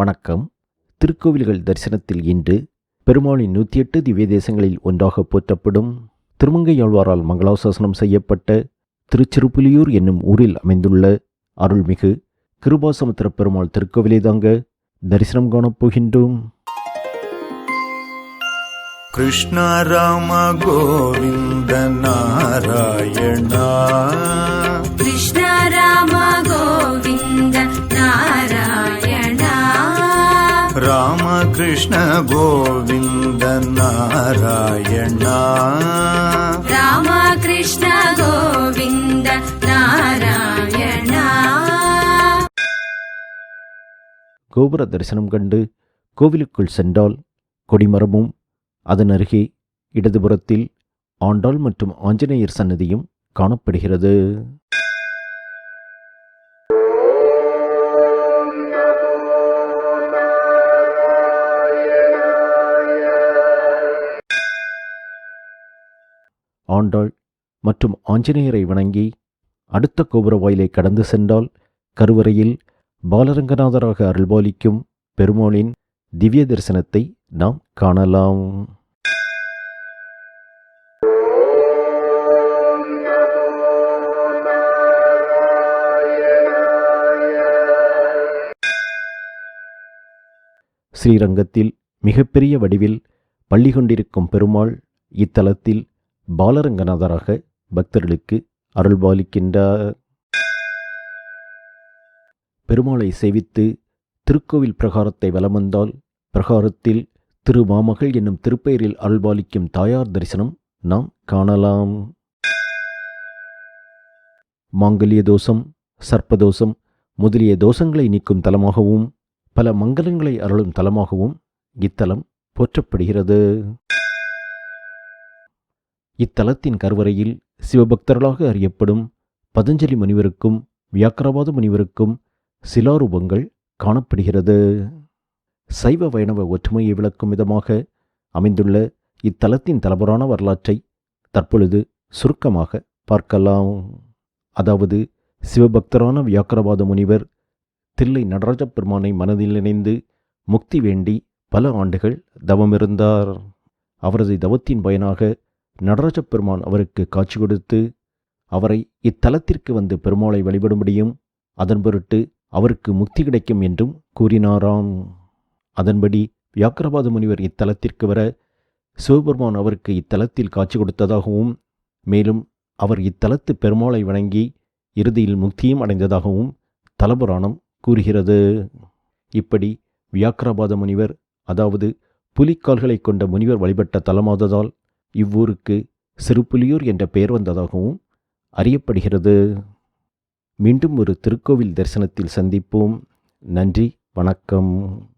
வணக்கம். திருக்கோவில்கள் தரிசனத்தில் இன்று பெருமாளின் நூற்றி எட்டு திவ்ய தேசங்களில் ஒன்றாக போற்றப்படும் திருமங்கையாழ்வாரால் மங்களாசாசனம் செய்யப்பட்ட திருச்சிறுப்புலியூர் என்னும் ஊரில் அமைந்துள்ள அருள்மிகு கிருபாசமுத்திர பெருமாள் திருக்கோவிலை தாங்க தரிசனம் காணப்போகின்றோம் கிருஷ்ண கோவிந்த நாராயணா ராமகிருஷ்ண கோவிந்த நாராயணா. ராமகிருஷ்ண கோவிந்த நாராயணா. கோபுர தரிசனம் கண்டு கோவிலுக்குள் சென்றால் கொடிமரமும் அதன் அருகே இடதுபுறத்தில் ஆண்டாள் மற்றும் ஆஞ்சநேயர் சன்னதியும் காணப்படுகிறது. ஆண்டாள் மற்றும் ஆஞ்சநேயரை வணங்கி அடுத்த கோபுர வாயிலை கடந்து சென்றால் கருவறையில் பாலரங்கநாதராக அருள்பாலிக்கும் பெருமாளின் திவ்ய தரிசனத்தை நாம் காணலாம். ஸ்ரீரங்கத்தில் மிகப்பெரிய வடிவில் பள்ளி கொண்டிருக்கும் பெருமாள் இத்தலத்தில் பாலரங்கநாதராக பக்தர்களுக்கு அருள்பாலிக்கின்றார். பெருமாளை சேவித்து திருக்கோவில் பிரகாரத்தை வலம் வந்தால் பிரகாரத்தில் திருமாமகள் என்னும் திருப்பெயரில் அருள்பாலிக்கும் தாயார் தரிசனம் நாம் காணலாம். மாங்கல்ய தோஷம் சர்ப்பதோஷம் முதலிய தோஷங்களை நீக்கும் தலமாகவும் பல மங்களங்களை அருளும் தலமாகவும் இத்தலம் போற்றப்படுகிறது. இத்தலத்தின் கருவறையில் சிவபக்தர்களாக அறியப்படும் பதஞ்சலி முனிவருக்கும் வியாக்கிரவாத முனிவருக்கும் சிலாரூபங்கள் காணப்படுகிறது. சைவ வைணவ ஒற்றுமையை விளக்கும் விதமாக அமைந்துள்ள இத்தலத்தின் தலபுராண வரலாற்றை தற்பொழுது சுருக்கமாக பார்க்கலாம். அதாவது சிவபக்தரான வியாக்கிரவாத முனிவர் தில்லை நடராஜ பெருமானை மனதில் நினைந்து முக்தி வேண்டி பல ஆண்டுகள் தவமிருந்தார். அவரது தவத்தின் பயனாக நடராஜ பெருமான் அவருக்கு காட்சி கொடுத்து அவரை இத்தலத்திற்கு வந்து பெருமாளை வழிபடும்படியும் அதன் பொருட்டு அவருக்கு முக்தி கிடைக்கும் என்றும் கூறினாராம். அதன்படி வியாக்கிரபாத முனிவர் இத்தலத்திற்கு வர சிவபெருமான் அவருக்கு இத்தலத்தில் காட்சி கொடுத்ததாகவும் மேலும் அவர் இத்தலத்து பெருமாளை வணங்கி இறுதியில் முக்தியும் அடைந்ததாகவும் தலபுராணம் கூறுகிறது. இப்படி வியாக்கிரபாத முனிவர் அதாவது புலிக்கால்களை கொண்ட முனிவர் வழிபட்ட தலமாததால் இவ்வூருக்கு சிறுபுலியூர் என்ற பெயர் வந்ததாகவும் அறியப்படுகிறது. மீண்டும் ஒரு திருக்கோவில் தரிசனத்தில் சந்திப்போம். நன்றி வணக்கம்.